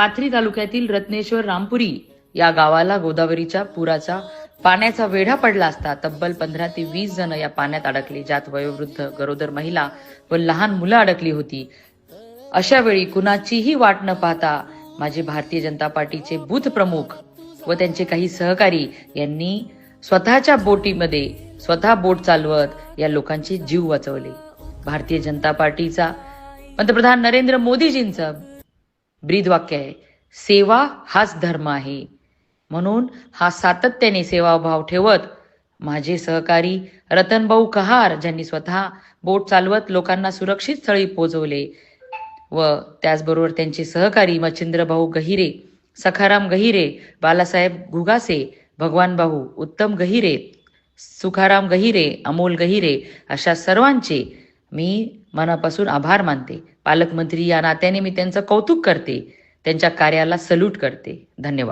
पाथरी तालुक्यातील रत्नेश्वर रामपुरी या गावाला गोदावरीच्या पुराचा पाण्याचा वेढा पडला असता तब्बल पंधरा ते वीस जण या पाण्यात अडकले ज्यात वयोवृद्ध गरोदर महिला व लहान मुलं अडकली होती. अशा वेळी कुणाचीही वाट न पाहता माझे भारतीय जनता पार्टीचे बूथ प्रमुख व त्यांचे काही सहकारी यांनी स्वतःच्या बोटीमध्ये स्वतः बोट चालवत या लोकांचे जीव वाचवले. भारतीय जनता पार्टीचा पंतप्रधान नरेंद्र मोदीजींचं ब्रीदवाक्य आहे. सेवा हाच धर्म आहे. म्हणून हा सातत्याने सेवाभाव ठेवत माझे सहकारी रतनभाऊ कहार ज्यांनी स्वतः बोट चालवत लोकांना सुरक्षित स्थळी पोहोचवले व त्याचबरोबर त्यांचे सहकारी मच्छिंद्रभाऊ गहिरे सखाराम गहिरे बालासाहेब घुगासे भगवान भाऊ उत्तम गहिरे सुखाराम गहिरे अमोल गहिरे अशा सर्वांचे मी मनापासून आभार मानते. पालकमंत्री या नात्याने मी त्यांचं कौतुक करते. त्यांच्या कार्याला सल्यूट करते. धन्यवाद.